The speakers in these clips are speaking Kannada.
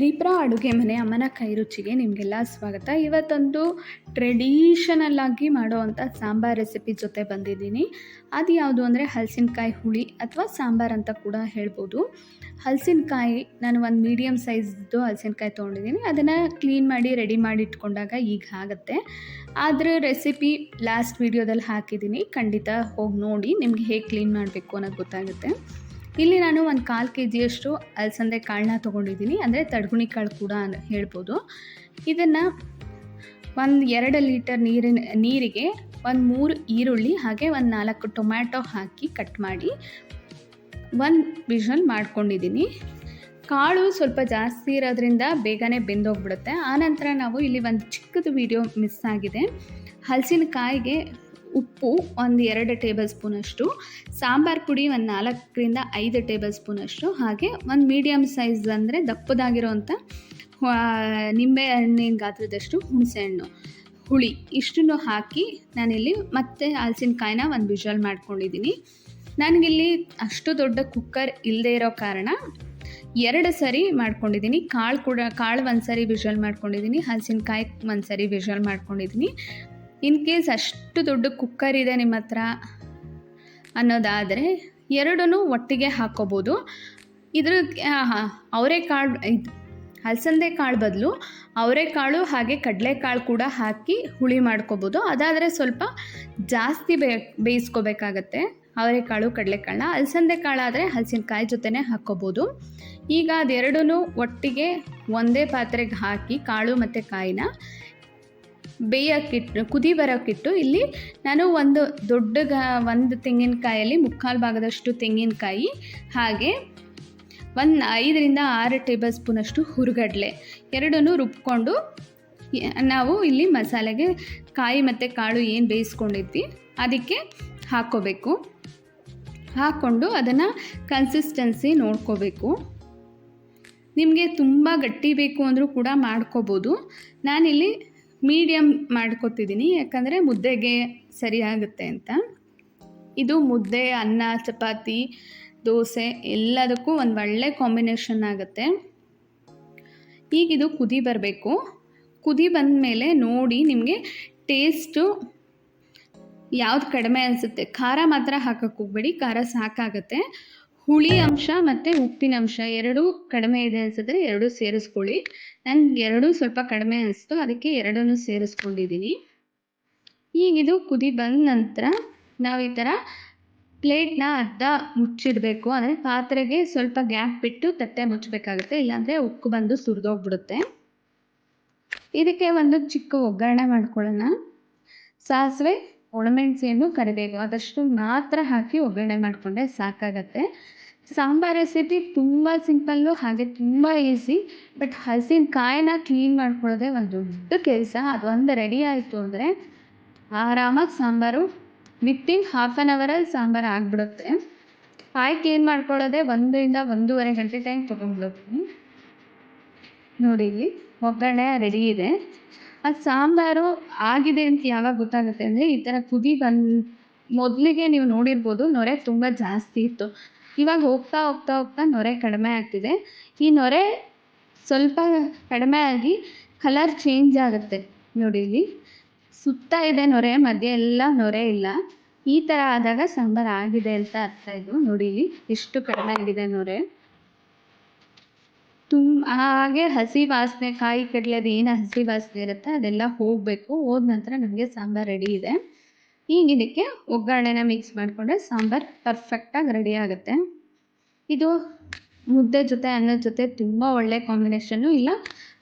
ಪ್ರೀಪ್ರಾ ಅಡುಗೆ ಮನೆ ಅಮ್ಮನ ಕೈ ರುಚಿಗೆ ನಿಮಗೆಲ್ಲ ಸ್ವಾಗತ. ಇವತ್ತೊಂದು ಟ್ರೆಡಿಷನಲ್ ಆಗಿ ಮಾಡೋವಂಥ ಸಾಂಬಾರ್ ರೆಸಿಪಿ ಜೊತೆ ಬಂದಿದ್ದೀನಿ. ಅದು ಯಾವುದು ಅಂದರೆ ಹಲಸಿನಕಾಯಿ ಹುಳಿ ಅಥವಾ ಸಾಂಬಾರ್ ಅಂತ ಕೂಡ ಹೇಳ್ಬೋದು. ಹಲಸಿನಕಾಯಿ ನಾನು ಒಂದು ಮೀಡಿಯಮ್ ಸೈಜ್ದು ಹಲಸಿನಕಾಯಿ ತೊಗೊಂಡಿದ್ದೀನಿ. ಅದನ್ನು ಕ್ಲೀನ್ ಮಾಡಿ ರೆಡಿ ಮಾಡಿ ಇಟ್ಕೊಂಡಾಗ ಈಗ ಆಗುತ್ತೆ. ಆದರೆ ರೆಸಿಪಿ ಲಾಸ್ಟ್ ವೀಡಿಯೋದಲ್ಲಿ ಹಾಕಿದ್ದೀನಿ. ಖಂಡಿತ ಹೋಗಿ ನೋಡಿ, ನಿಮಗೆ ಹೇಗೆ ಕ್ಲೀನ್ ಮಾಡಬೇಕು ಅನ್ನೋದು ಗೊತ್ತಾಗುತ್ತೆ. ಇಲ್ಲಿ ನಾನು ಒಂದು ಕಾಲು ಕೆ ಜಿಯಷ್ಟು ಅಲಸಂದೆ ಕಾಳನ್ನ ತೊಗೊಂಡಿದ್ದೀನಿ, ಅಂದರೆ ತಡ್ಗುಣಿ ಕಾಳು ಕೂಡ ಹೇಳ್ಬೋದು. ಇದನ್ನು ಒಂದು ಎರಡು ಲೀಟರ್ ನೀರಿನ, ನೀರಿಗೆ ಒಂದು ಮೂರು ಈರುಳ್ಳಿ, ಹಾಗೆ ಒಂದು ನಾಲ್ಕು ಟೊಮ್ಯಾಟೊ ಹಾಕಿ ಕಟ್ ಮಾಡಿ ಒಂದು ವಿಷಲ್ ಮಾಡ್ಕೊಂಡಿದ್ದೀನಿ. ಕಾಳು ಸ್ವಲ್ಪ ಜಾಸ್ತಿ ಇರೋದ್ರಿಂದ ಬೇಗನೆ ಬೆಂದೋಗ್ಬಿಡುತ್ತೆ. ಆನಂತರ ನಾವು ಇಲ್ಲಿ ಒಂದು ಚಿಕ್ಕದು ವಿಡಿಯೋ ಮಿಸ್ ಆಗಿದೆ. ಹಲಸಿನಕಾಯಿಗೆ ಉಪ್ಪು ಒಂದು ಎರಡು ಟೇಬಲ್ ಸ್ಪೂನಷ್ಟು, ಸಾಂಬಾರು ಪುಡಿ ಒಂದು ನಾಲ್ಕರಿಂದ ಐದು ಟೇಬಲ್ ಸ್ಪೂನಷ್ಟು, ಹಾಗೆ ಒಂದು ಮೀಡಿಯಮ್ ಸೈಜ್ ಅಂದರೆ ದಪ್ಪದಾಗಿರೋವಂಥ ನಿಂಬೆ ಹಣ್ಣಿನ ಗಾತ್ರದಷ್ಟು ಹುಣಸೆಹಣ್ಣು ಹುಳಿ ಇಷ್ಟನ್ನು ಹಾಕಿ ನಾನಿಲ್ಲಿ ಮತ್ತೆ ಹಲಸಿನಕಾಯಿನ ಒಂದು ವಿಷಲ್ ಮಾಡ್ಕೊಂಡಿದ್ದೀನಿ. ನನಗಿಲ್ಲಿ ಅಷ್ಟು ದೊಡ್ಡ ಕುಕ್ಕರ್ ಇಲ್ಲದೆ ಇರೋ ಕಾರಣ ಎರಡು ಸರಿ ಮಾಡ್ಕೊಂಡಿದ್ದೀನಿ. ಕಾಳು ಕೂಡ, ಕಾಳು ಒಂದು ಸರಿ ವಿಜುವಲ್ ಮಾಡ್ಕೊಂಡಿದ್ದೀನಿ, ಹಲಸಿನಕಾಯಿ ಒಂದು ಸರಿ ವಿಜುವಲ್ ಮಾಡ್ಕೊಂಡಿದ್ದೀನಿ. ಇನ್ ಕೇಸ್ ಅಷ್ಟು ದೊಡ್ಡ ಕುಕ್ಕರ್ ಇದೆ ನಿಮ್ಮ ಹತ್ರ ಅನ್ನೋದಾದರೆ ಎರಡೂ ಒಟ್ಟಿಗೆ ಹಾಕ್ಕೋಬೋದು ಇದ್ರ ಅವರೆಕಾಳು ಇದು, ಹಲಸಂದೆ ಕಾಳು ಬದಲು ಅವರೆಕಾಳು ಹಾಗೆ ಕಡಲೆಕಾಳು ಕೂಡ ಹಾಕಿ ಹುಳಿ ಮಾಡ್ಕೋಬೋದು. ಅದಾದರೆ ಸ್ವಲ್ಪ ಜಾಸ್ತಿ ಬೇ, ಬೇಯಿಸ್ಕೋಬೇಕಾಗತ್ತೆ ಅವರೆಕಾಳು ಕಡಲೆಕಾಳನ್ನ ಅಲಸಂದೆ ಕಾಳಾದರೆ ಹಲಸಿನಕಾಯಿ ಜೊತೆನೇ ಹಾಕ್ಕೋಬೋದು ಈಗ ಅದೆರಡೂ ಒಟ್ಟಿಗೆ ಒಂದೇ ಪಾತ್ರೆಗೆ ಹಾಕಿ ಕಾಳು ಮತ್ತು ಕಾಯಿನ ಬೇಯೋಕ್ಕಿಟ್ಟು ಕುದಿ ಬರೋಕ್ಕಿಟ್ಟು ಇಲ್ಲಿ ನಾನು ಒಂದು ದೊಡ್ಡ ಒಂದು ತೆಂಗಿನಕಾಯಲ್ಲಿ ಮುಕ್ಕಾಲು ಭಾಗದಷ್ಟು ತೆಂಗಿನಕಾಯಿ, ಹಾಗೆ ಒಂದು ಐದರಿಂದ ಆರು ಟೇಬಲ್ ಸ್ಪೂನಷ್ಟು ಹುರುಗಡಲೆ. ಎರಡನ್ನೂ ರುಬ್ಕೊಂಡು ನಾವು ಇಲ್ಲಿ ಮಸಾಲೆಗೆ ಕಾಯಿ ಮತ್ತು ಕಾಳು ಏನು ಬೇಯಿಸ್ಕೊಂಡಿದ್ವಿ, ಅದಕ್ಕೆ ಹಾಕ್ಕೋಬೇಕು ಹಾಕ್ಕೊಂಡು ಅದನ್ನು ಕನ್ಸಿಸ್ಟೆನ್ಸಿ ನೋಡ್ಕೋಬೇಕು. ನಿಮಗೆ ತುಂಬ ಗಟ್ಟಿ ಬೇಕು ಅಂದರೂ ಕೂಡ ಮಾಡ್ಕೋಬೋದು. ನಾನಿಲ್ಲಿ ಮೀಡಿಯಮ್ ಮಾಡ್ಕೋತಿದ್ದೀನಿ ಯಾಕಂದರೆ ಮುದ್ದೆಗೆ ಸರಿಯಾಗುತ್ತೆ ಅಂತ. ಇದು ಮುದ್ದೆ, ಅನ್ನ, ಚಪಾತಿ, ದೋಸೆ ಎಲ್ಲದಕ್ಕೂ ಒಂದು ಒಳ್ಳೆ ಕಾಂಬಿನೇಷನ್ ಆಗುತ್ತೆ. ಈಗ ಇದು ಕುದಿ ಬರಬೇಕು. ಕುದಿ ಬಂದ ಮೇಲೆ ನೋಡಿ ನಿಮಗೆ ಟೇಸ್ಟು ಯಾವ್ದು ಕಡಿಮೆ ಅನಿಸುತ್ತೆ. ಖಾರ ಮಾತ್ರ ಹಾಕಕ್ಕೆ ಹೋಗ್ಬೇಡಿ. ಖಾರ ಸಾಕಾಗತ್ತೆ. ಹುಳಿ ಅಂಶ ಮತ್ತು ಉಪ್ಪಿನ ಅಂಶ ಎರಡೂ ಕಡಿಮೆ ಇದೆ ಅನಿಸಿದ್ರೆ ಎರಡೂ ಸೇರಿಸ್ಕೊಳ್ಳಿ. ನನಗೆ ಎರಡೂ ಸ್ವಲ್ಪ ಕಡಿಮೆ ಅನಿಸ್ತು, ಅದಕ್ಕೆ ಎರಡನ್ನೂ ಸೇರಿಸ್ಕೊಂಡಿದ್ದೀನಿ ಈಗ ಇದು ಕುದಿ ಬಂದ ನಂತರ ನಾವು ಈ ಥರ ಪ್ಲೇಟ್ನ ಅರ್ಧ ಮುಚ್ಚಿಡಬೇಕು. ಅಂದರೆ ಪಾತ್ರೆಗೆ ಸ್ವಲ್ಪ ಗ್ಯಾಪ್ ಬಿಟ್ಟು ತಟ್ಟೆ ಮುಚ್ಚಬೇಕಾಗುತ್ತೆ ಇಲ್ಲಾಂದರೆ ಉಕ್ಕು ಬಂದು ಸುರಿದೋಗ್ಬಿಡುತ್ತೆ. ಇದಕ್ಕೆ ಒಂದು ಚಿಕ್ಕ ಒಗ್ಗರಣೆ ಮಾಡ್ಕೊಳ್ಳೋಣ. ಸಾಸಿವೆ ಒಣಮೆಣಸಿಯನ್ನು ಕರಿಬೇವು ಅದಷ್ಟು ಮಾತ್ರ ಹಾಕಿ ಒಗ್ಗರಣೆ ಮಾಡಿಕೊಂಡ್ರೆ ಸಾಕಾಗತ್ತೆ. ಸಾಂಬಾರ್ ರೆಸಿಪಿ ತುಂಬ ಸಿಂಪಲ್ಲು ಹಾಗೆ ತುಂಬ ಈಸಿ ಬಟ್ ಹಲಸಿನಕಾಯಿನ ಕ್ಲೀನ್ ಮಾಡ್ಕೊಳ್ಳೋದೇ ಒಂದು ದೊಡ್ಡ ಕೆಲಸ. ಅದೊಂದು ರೆಡಿ ಆಯಿತು ಅಂದರೆ ಆರಾಮಾಗಿ ಸಾಂಬಾರು ವಿತ್ತಿನ್ ಹಾಫ್ ಆನ್ ಅವರಲ್ಲಿ ಸಾಂಬಾರು ಆಗಿಬಿಡುತ್ತೆ. ಕಾಯಿ ಕ್ಲೀನ್ ಮಾಡ್ಕೊಳ್ಳೋದೇ ಒಂದರಿಂದ ಒಂದೂವರೆ ಗಂಟೆ ಟೈಮ್ ತೊಗೊಂಡ್ಬಿಡ್ತೀನಿ ನೋಡಿ ಇಲ್ಲಿ ಒಗ್ಗರಣೆ ರೆಡಿ ಇದೆ. ಆ ಸಾಂಬಾರು ಆಗಿದೆ ಅಂತ ಯಾವಾಗ ಗೊತ್ತಾಗುತ್ತೆ ಅಂದರೆ ಈ ಥರ ಕುದಿ ಬಂದು, ಮೊದಲಿಗೆ ನೀವು ನೋಡಿರ್ಬೋದು ನೊರೆ ತುಂಬ ಜಾಸ್ತಿ ಇತ್ತು. ಇವಾಗ ಹೋಗ್ತಾ ಹೋಗ್ತಾ ಹೋಗ್ತಾ ನೊರೆ ಕಡಿಮೆ ಆಗ್ತಿದೆ. ಈ ನೊರೆ ಸ್ವಲ್ಪ ಕಡಿಮೆ ಆಗಿ ಕಲರ್ ಚೇಂಜ್ ಆಗುತ್ತೆ ನೋಡಿ ಇಲ್ಲಿ. ಸುತ್ತ ಇದೆ ನೊರೆ, ಮಧ್ಯೆ ಎಲ್ಲ ನೊರೆ ಇಲ್ಲ. ಈ ಥರ ಆದಾಗ ಸಾಂಬಾರು ಆಗಿದೆ ಅಂತ ಅರ್ಥ ಇದು ನೋಡಿ ಇಲ್ಲಿ. ಎಷ್ಟು ಕಡಿಮೆ ಆಗಿದೆ ನೊರೆ. ಹಾಗೆ ಹಸಿ ವಾಸನೆ, ಕಾಯಿ ಕಡ್ಲೆದು ಏನು ಹಸಿ ವಾಸನೆ ಇರುತ್ತೆ, ಅದೆಲ್ಲ ಹೋಗಬೇಕು. ಹೋದ ನಂತರ ನಮಗೆ ಸಾಂಬಾರು ರೆಡಿ ಇದೆ. ಈಗ ಇದಕ್ಕೆ ಒಗ್ಗರಣೆನ ಮಿಕ್ಸ್ ಮಾಡಿಕೊಂಡ್ರೆ ಸಾಂಬಾರು ಪರ್ಫೆಕ್ಟಾಗಿ ರೆಡಿ ಆಗುತ್ತೆ. ಇದು ಮುದ್ದೆ ಜೊತೆ, ಅನ್ನದ ಜೊತೆ ತುಂಬ ಒಳ್ಳೆ ಕಾಂಬಿನೇಷನ್ನು ಇಲ್ಲ.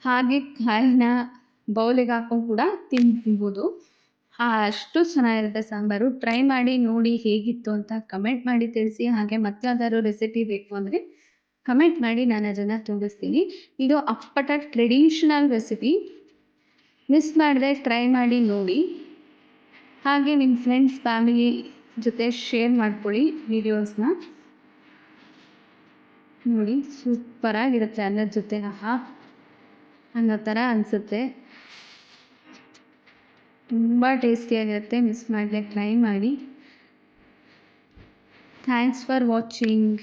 ಹಾಗೆ ಕಾಯಿನ ಬೌಲಿಗೆ ಹಾಕೊಂಡು ಕೂಡ ತಿನ್ ತಿನ್ಬೋದು ಅಷ್ಟು ಚೆನ್ನಾಗಿರುತ್ತೆ ಸಾಂಬಾರು. ಟ್ರೈ ಮಾಡಿ ನೋಡಿ ಹೇಗಿತ್ತು ಅಂತ ಕಮೆಂಟ್ ಮಾಡಿ ತಿಳಿಸಿ. ಹಾಗೆ ಮತ್ತೆ ಯಾವ್ದಾದ್ರು ರೆಸಿಪಿ ಬೇಕು ಅಂದರೆ ಕಮೆಂಟ್ ಮಾಡಿ ನಾನು ಅದನ್ನು ತುಂಬಿಸ್ತೀನಿ. ಇದು ಅಪ್ಪಟ ಟ್ರೆಡಿಷನಲ್ ರೆಸಿಪಿ ಮಿಸ್ ಮಾಡದೆ ಟ್ರೈ ಮಾಡಿ ನೋಡಿ. ಹಾಗೆ ನಿಮ್ಮ ಫ್ರೆಂಡ್ಸ್ ಫ್ಯಾಮಿಲಿ ಜೊತೆ ಶೇರ್ ಮಾಡ್ಕೊಳ್ಳಿ ವೀಡಿಯೋಸ್ನ ನೋಡಿ ಸೂಪರಾಗಿರುತ್ತೆ ಅನ್ನದ ಜೊತೆ, ಆಹಾ, ಅನ್ನೋ ಥರ ಅನಿಸುತ್ತೆ. ತುಂಬ ಟೇಸ್ಟಿಯಾಗಿರುತ್ತೆ ಮಿಸ್ ಮಾಡದೆ ಟ್ರೈ ಮಾಡಿ. Thanks for watching